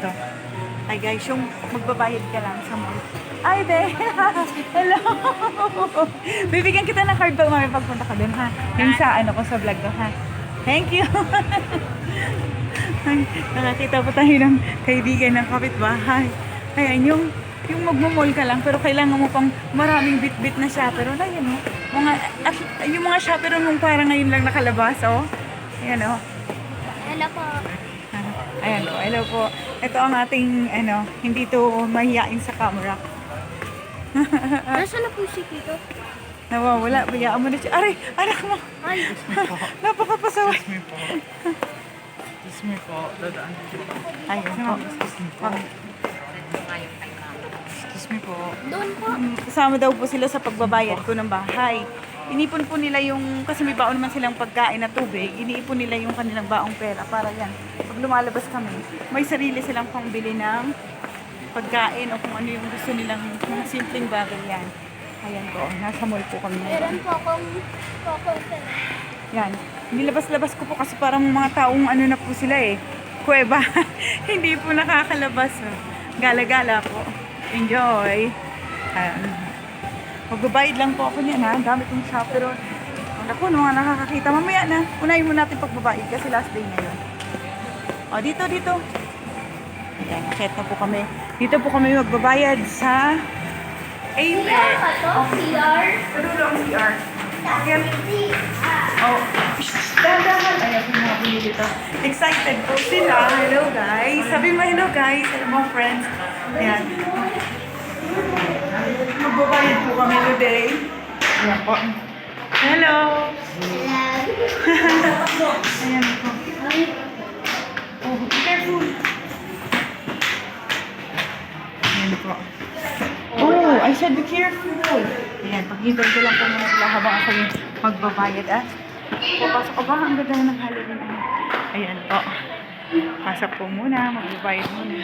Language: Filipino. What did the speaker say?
Ito. Hi guys, yung magbabayad ka lang sa mall. Ay, be! Hello! Bibigyan kita ng card pag mami pagpunta ka dun, ha? Yung sa ano ko sa vlog ko, ha? Thank you! Ay, nakakita po tayo ng kaibigan ng kapitbahay. Ayan, yung yung magmamall ka lang pero kailangan mo pang maraming bit-bit na chaperone. Ayan, oh. Mga, at, yung mga chaperone mong parang ngayon lang nakalabas, oh. Ayan, oh. Hello po. Ayan po, hello po. Ito ang ating, ano, hindi to mahihain sa camera. Nasaan na po si Tito? Nawawala, bayaan mo na siya. Aray, anak mo. Ay, Napakapasaway. Excuse me po. Excuse me po. Dadaan dito. Ayun po. Ma'am, Excuse me po. doon po. mm, Kasama daw po sila sa pagbabayad ko ng bahay. Inipon po nila yung, kasi may baon naman silang pagkain na tubig, iniipon nila yung kanilang baong pera para yan. Lumalabas kami, may sarili silang pangbili ng pagkain o kung ano yung gusto nilang mga simpleng bagay yan. Ayan po, nasa mall po kami. ngayon. Meron po akong Coco. Yan. Nilabas-labas ko po kasi parang mga taong ano na po sila eh. Kuweba. Hindi po nakakalabas. oh. Gala-gala po. Enjoy. Ayan. Magbabayad lang po ako niyan ha. Ang dami kong chaperone. Ang naku, nga nakakakita. Mamaya na. Unahin mo natin pagbabayad kasi last day ngayon. O, dito, dito. Ayan, nakita na po kami. Dito po kami magbabayad sa Amen. pa to? CR? Ano lang CR? Ayan. Oh, dandahan. Ay, ako nga po dito. Excited po sila. Hello, guys. Sabi mo, hello, guys. Hello, mga friends. Ayan. Magbabayad po kami today. Ayan po. Hello. Ayan po. Po. Oh, I said be careful. Ayan, paghintay ko lang po muna sila habang ako yung magbabayad. Ah, papasok ko ba? Ang ganda ng Halloween. Ayan po. Pasok po muna, magbabayad muna.